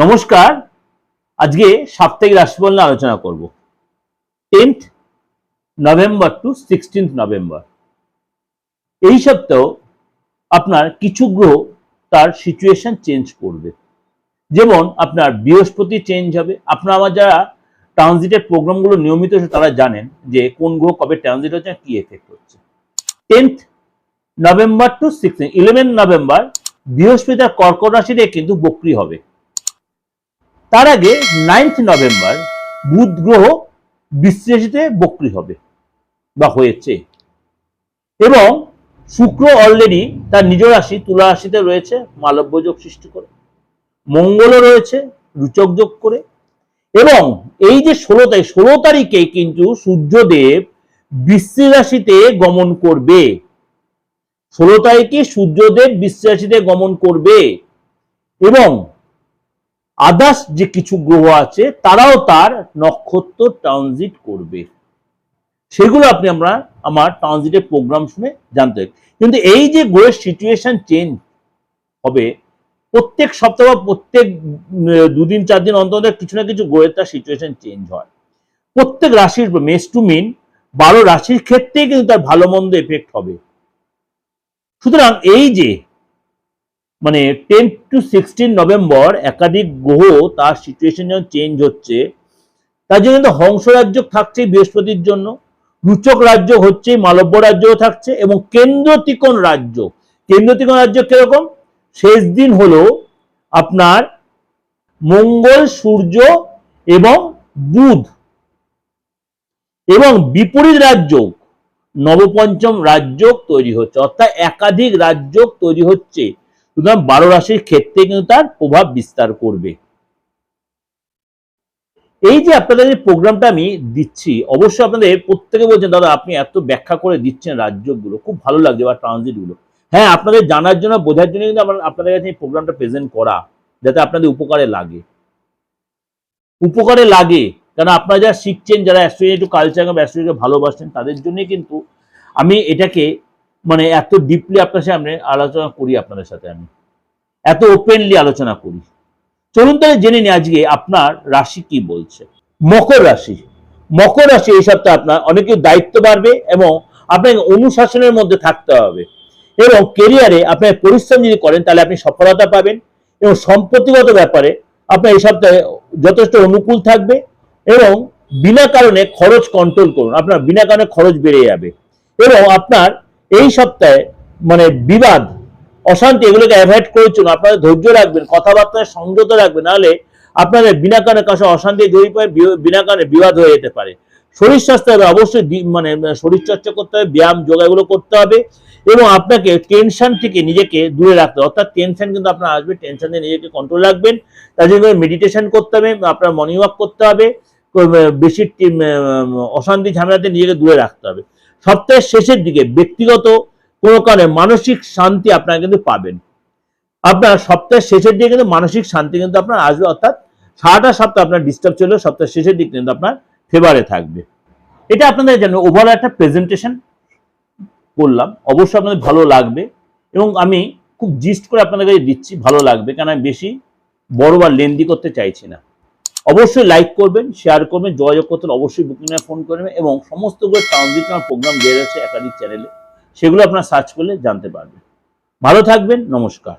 নমস্কার। আজকে সাপ্তাহিক রাশিফল নিয়ে আলোচনা করব। Tenth November to sixteenth November. এই সপ্তাহ আপনার কিছু গ্রহ তার সিচুয়েশন চেঞ্জ করবে। যেমন আপনার বৃহস্পতি চেঞ্জ হবে। আপনার আমার যারা ট্রানজিটের প্রোগ্রামগুলো নিয়মিত তারা জানেন যে কোন গ্রহ কবে ট্রানজিট হচ্ছে কি এফেক্ট হচ্ছে। Tenth November to sixteen eleven November বৃহস্পতি তার কর্কট রাশিতে কিন্তু বক্রি হবে। তার আগে নাইন্থ নভেম্বর বুধ গ্রহ বিশ্লেষিতে বক্রি হবে বা হয়েছে। এবং শুক্র অলরেডি তার নিজ রাশি, তুলা রাশিতে রয়েছে, মালব্য যোগ সৃষ্টি করে, মঙ্গলও রয়েছে, রুচক যোগ করে। এবং এই যে ষোলো তারিখ, ষোলো তারিখে কিন্তু সূর্যদেব বৃশ্চিক রাশিতে গমন করবে। ষোলো তারিখে সূর্যদেব বৃশ্চিক রাশিতে গমন করবে। এবং আদার্স যে কিছু গ্রহ আছে, তারাও তার নক্ষত্র ট্রানজিট করবে। সেগুলো আপনি আমরা আমার ট্রানজিটের প্রোগ্রাম শুনে জানতে কিন্তু এই যে গ্রহের সিচুয়েশন চেঞ্জ হবে, প্রত্যেক সপ্তাহ বা প্রত্যেক দুদিন, চার দিন অন্তর কিছু না কিছু গ্রহের তার সিচুয়েশন চেঞ্জ হয়। প্রত্যেক রাশির মেস টু মিন, বারো রাশির ক্ষেত্রেই কিন্তু তার ভালো মন্দ এফেক্ট হবে। সুতরাং এই যে মানে টেন টু সিক্সটিন নভেম্বর একাধিক গ্রহ তার সিচুয়েশন যখন চেঞ্জ হচ্ছে। তার জন্য কিন্তু হংস রাজ্য থাকছে বৃহস্পতির জন্য, রুচক রাজ্য হচ্ছে মালব্য রাজ্যও থাকছে এবং কেন্দ্র ত্রিকোণ রাজ্য। কেন্দ্র ত্রিকোণ রাজ্য কীরকম? শেষ দিন হলো আপনার মঙ্গল, সূর্য এবং বুধ। এবং বিপরীত রাজ্য, নবপঞ্চম রাজ্য তৈরি হচ্ছে, অর্থাৎ একাধিক রাজ্য তৈরি হচ্ছে। সুতরাং বারো রাশির ক্ষেত্রে কিন্তু তার প্রভাব বিস্তার করবে। এই যে আপনাদের প্রোগ্রামটা আমি দিচ্ছি, অবশ্যই আপনাদের প্রত্যেকে বলছেন, দাদা, আপনি এত ব্যাখ্যা করে দিচ্ছেন রাজ্যগুলো, খুব ভালো লাগছে বা ট্রানজিটগুলো। হ্যাঁ আপনাদের জানার জন্য, বোঝার জন্য কিন্তু আপনাদের কাছে এই প্রোগ্রামটা প্রেজেন্ট করা, যাতে আপনাদের উপকারে লাগে। উপকারে লাগে কারণ আপনারা যারা শিখছেন, যারা অ্যাস্ট্রোলজি একটু কালচার অ্যাস্ট্রোলজিকে ভালোবাসেন তাদের জন্যই কিন্তু আমি এটাকে মানে এত ডিপলি আপনার সামনে আলোচনা করি আপনাদের সাথে আমি। এত ওপেনলি আলোচনা করি। চলুন তাহলে জেনে নিই আজকে আপনার রাশি কি বলছে। মকর রাশি। মকর রাশি এই সপ্তাহে আপনার অনেকের দায়িত্ব বাড়বে এবং আপনাকে অনুশাসনের মধ্যে থাকতে হবে এবং কেরিয়ারে আপনার পরিশ্রম যদি করেন তাহলে আপনি সফলতা পাবেন এবং সম্পত্তিগত ব্যাপারে আপনার এই সপ্তাহে যথেষ্ট অনুকূল থাকবে এবং বিনা কারণে খরচ কন্ট্রোল করুন। আপনার বিনা কারণে খরচ বেড়ে যাবে এবং আপনার এই সপ্তাহে মানে বিবাদ, অশান্তি এগুলোকে অ্যাভয়েড করে চলুন আপনাদের ধৈর্য রাখবেন, কথাবার্তায় সংযত রাখবেন, নাহলে আপনাদের বিনা কারণে কাছে অশান্তি জড়িয়ে পড়ে বিনা কারণে বিবাদ হয়ে যেতে পারে। শরীর স্বাস্থ্য হবে, অবশ্যই মানে শরীর চর্চা করতে হবে, ব্যায়াম, যোগা এগুলো করতে হবে এবং আপনাকে টেনশন থেকে নিজেকে দূরে রাখতে হবে। অর্থাৎ টেনশন কিন্তু আপনার আসবে টেনশন দিয়ে নিজেকে কন্ট্রোল রাখবেন, তার জন্য মেডিটেশন করতে হবে, আপনার মর্নিং ওয়াক করতে হবে বেশি অশান্তি ঝামেলাতে নিজেকে দূরে রাখতে হবে। সপ্তাহের শেষের দিকে ব্যক্তিগত কোনো কারণে মানসিক শান্তি আপনারা কিন্তু পাবেন। আপনার সপ্তাহের শেষের দিকে কিন্তু মানসিক শান্তি কিন্তু আপনার আসবে, অর্থাৎ সারাটা সপ্তাহ আপনার ডিস্টার্ব চলেও সপ্তাহের শেষের দিক কিন্তু আপনার ফেভারে থাকবে। এটা আপনাদের জন্য ওভারঅল একটা প্রেজেন্টেশন করলাম। অবশ্যই আপনাদের ভালো লাগবে এবং আমি খুব জিস্ট করে আপনাদের কাছে দিচ্ছি, ভালো লাগবে। কারণ আমি বেশি বড় বা লেন্দি করতে চাইছি না। অবশ্যই লাইক করবেন শেয়ার করবেন, যোগাযোগ করতে অবশ্যই বুকিং ফোন করবেন এবং সমস্তগুলো ট্রানজিট প্রোগ্রাম বের রয়েছে একাধিক চ্যানেলে সেগুলো আপনার সার্চ করলে জানতে পারবেন। ভালো থাকবেন, নমস্কার।